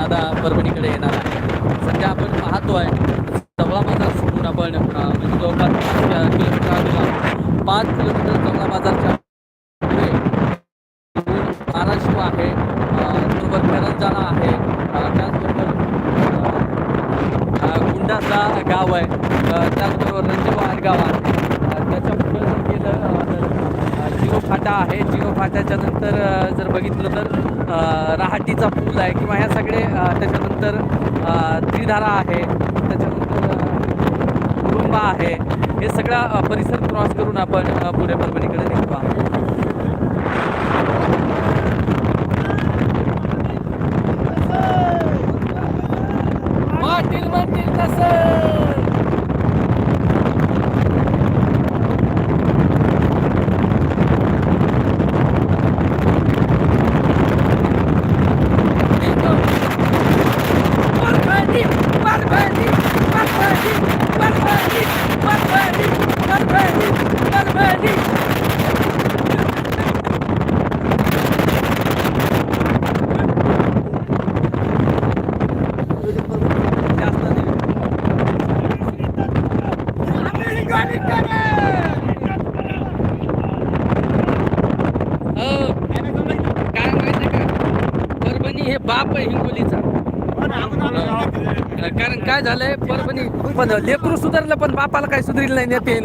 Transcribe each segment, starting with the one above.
दादा परभणीकडे येणार आहे. सध्या आपण पाहतो आहे चवळा बाजार सोडून आपण म्हणजे जवळपास पाच किलोमीटर आलेलो पाच किलोमीटर चवळा बाजारच्या महाराष्ट्र आहे. अ, बरोबर करंजाला आहे त्याचबरोबर गुंडाचा गाव आहे. त्याचबरोबर रंजवाड गाव आहे. अ, त्याच्या पुढे गेलं फाटा आहे जिओ फाट्याच्या नंतर जर बघितलं तर राहाटीचा रहाटीचा पूल आहे किंवा ह्या सगळे त्याच्यानंतर त्रिधारा आहे त्याच्यानंतर कुटुंबा कुरुंबा आहे. हे सगळा परिसर क्रॉस करून आपण पुढे परभणीकडे निघतो आहोत वाटेल वाटेल तसं परभणी परभणी परभणी परभणी परभणी परभणी परभणी जास्त नाही. हो. काय माहिती का परभणी हे बाप आहे हिंगोलीचा. कारण काय झालंय? परभणी पण लेकरू सुधारलं पण बापाला काय सुधारलं नाही नेते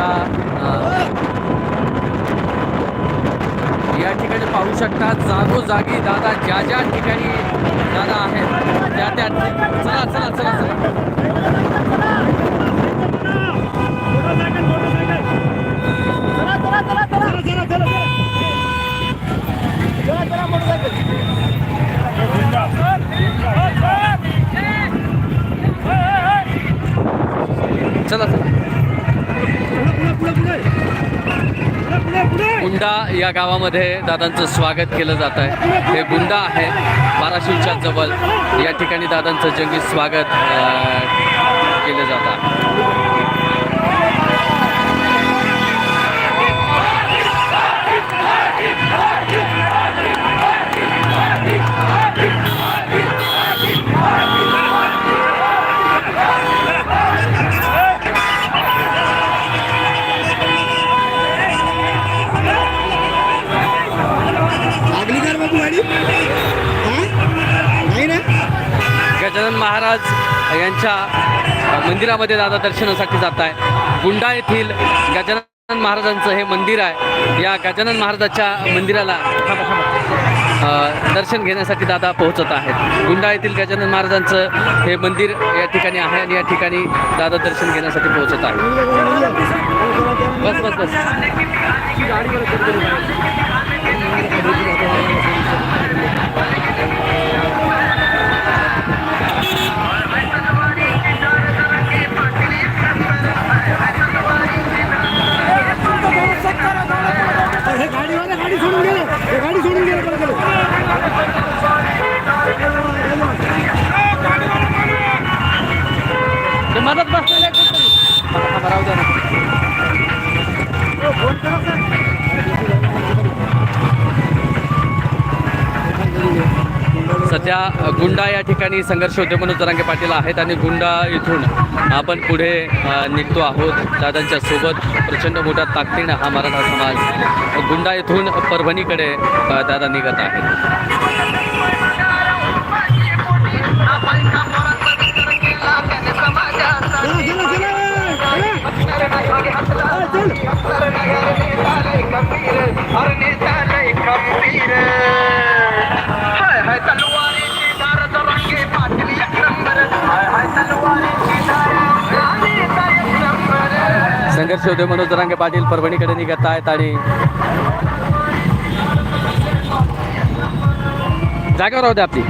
सध्या या ठिकाणी पाहू शकता जागोजागी दादा ज्या ज्या ठिकाणी दादा आहेत त्या त्या चला चला. गुंडा या गावामध्ये दादांचं स्वागत केलं जात आहे. हे गुंडा आहे बाराशिवच्या जवळ. या ठिकाणी दादांचं जंगी स्वागत केलं जात आहे. गाडी नाही ना गजानन महाराज यांच्या मंदिरामध्ये दादा दर्शनासाठी जात आहे. गुंडा येथील गजानन महाराजांचं हे मंदिर आहे. या गजानन महाराजाच्या मंदिराला दर्शन घेण्यासाठी दादा पोहोचत आहेत. गुंडा येथील गजानन महाराजांचं हे मंदिर या ठिकाणी आहे आणि या ठिकाणी दादा दर्शन घेण्यासाठी पोहोचत आहे बस बस बस. थांबा, द्या सध्या गुंडा या ठिकाणी संघर्ष होते म्हणून जरांगे पाटील आहेत आणि गुंडा इथून आपण पुढे निघतो आहोत. दादांच्या सोबत प्रचंड मोठ्या ताकदीनं हा मराठा समाज गुंडा इथून परभणीकडे दादा निघत आहेत संघर्ष मनोज जरांगे पाटील परभणीकडे निघत आहेत आणि जागेवर होते आपली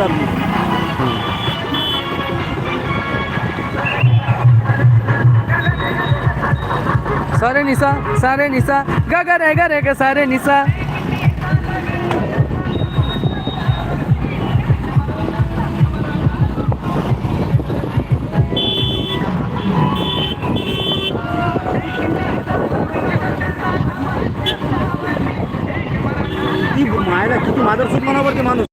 आपली. सारे निसा सारे निसा ग ग रे ग रे ग सारे निसा. মাদারচুদ মানাবার কি মানুষ।